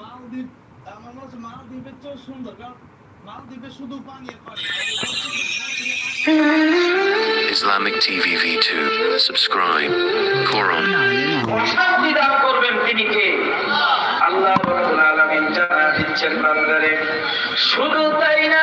মালদ্বীপ আমার মনে হচ্ছে মালদ্বীপের চেয়েও সুন্দর কারণ মালদ্বীপে শুধু পানি পানি Islamic TV V2. Subscribe. Quran. দান করবেন তিনি কে আল্লাহ রাব্বুল আলামিন জানা দিচ্ছেন বান্দারে শুধু তাই না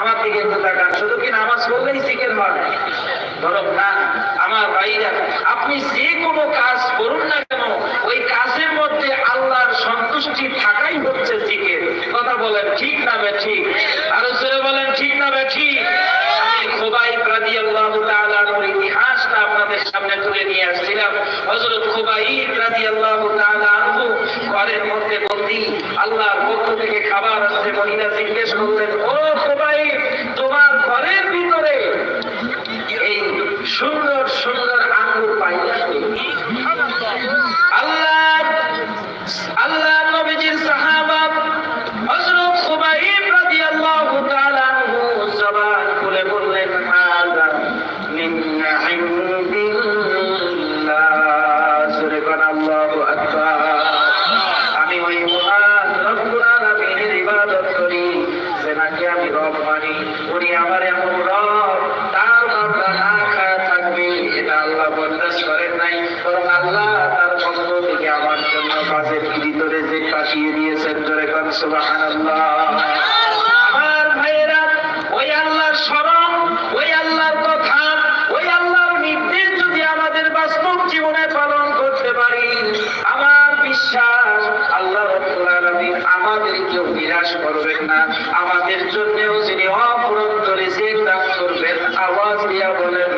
আমার দিকে একটু তাকান। শুধু কি নামাজ পড়লেই জিকের হয়? ধরো না, আমার ভাইরা, আপনি যে কোনো কাজ করুন না কেন, ওই কাজের মধ্যে আল্লাহর সন্তুষ্টি থাকাই হচ্ছে জিকের। কথা বলেন, ঠিক না বে ঠিক? আরও জোরে বলেন, ঠিক না বে ঠিক? খোবাই রাদিয়াল্লাহু তাআলার ইতিহাসটা আপনাদের সামনে তুলে নিয়ে আসছিলাম। হযরত খোবাই রাদিয়াল্লাহু তাআলা আনহু ঘরের মধ্যে বন্দি আল্লাহর পক্ষ থেকে খাবার আসছে মহিলা জিজ্ঞেস করলেন ও খোবাই করেন নাই। বরং আল্লাহ তার পক্ষ থেকে আমার জন্য কাজের ভিতরে যে পাঠিয়ে দিয়েছেন, জোরে যদি আমাদের পালন করতে পারি, আমার বিশ্বাস আল্লাহ করবেন না। আমাদের জন্যও যিনি করবেন, আওয়াজ দিয়া বলেন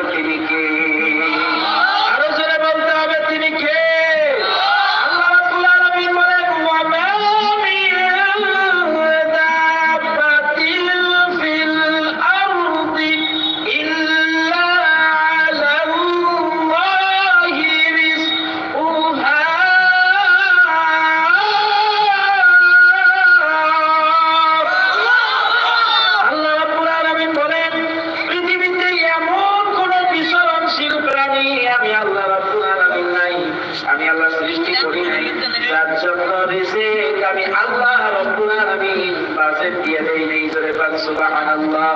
আমি আল্লাহ সৃষ্টি করি নাই যার জন্য রিজিক আমি আল্লাহ রব্বুল আলামিন বাজেট দিয়ে দেই নেই জোরে পাক সুবহানাল্লাহ।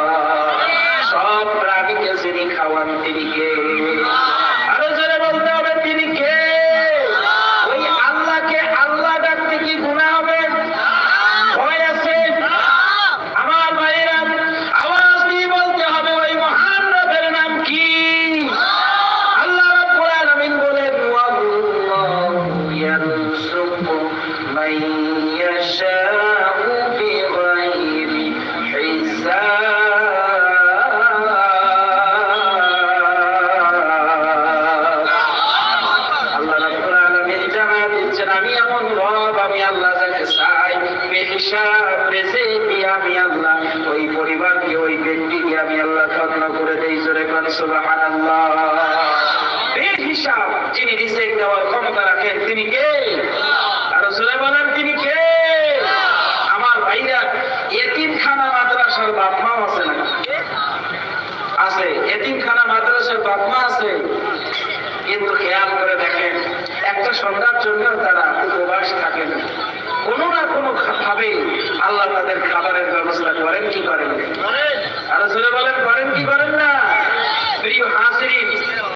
আমি এমন রব, আমি আল্লাহ যাকে চাই। বেহিসাব দিয়ে আমি আল্লাহ? ওই পরিবারকে ওই ব্যক্তিকে আমি আল্লাহ ধন্য করে দেই, জোরে কোন, সুবহানাল্লাহ। বেহিসাব যিনি রিজিক দেওয়ার ক্ষমতা রাখেন, তিনি কে আর জোরে বলেন তিনি কে আমার ভাইরা এতিমখানা মাদ্রাসার বাপ মাও আছে না আছে এতিমখানা মাদ্রাসার বাপমা আছে। কিন্তু খেয়াল করে দেখেন একটা সন্ধ্যার জন্য তারা উপবাস থাকে না কোনো না কোনো ভাবে আল্লাহ তাদের খাবারের ব্যবস্থা করেন কি করেন।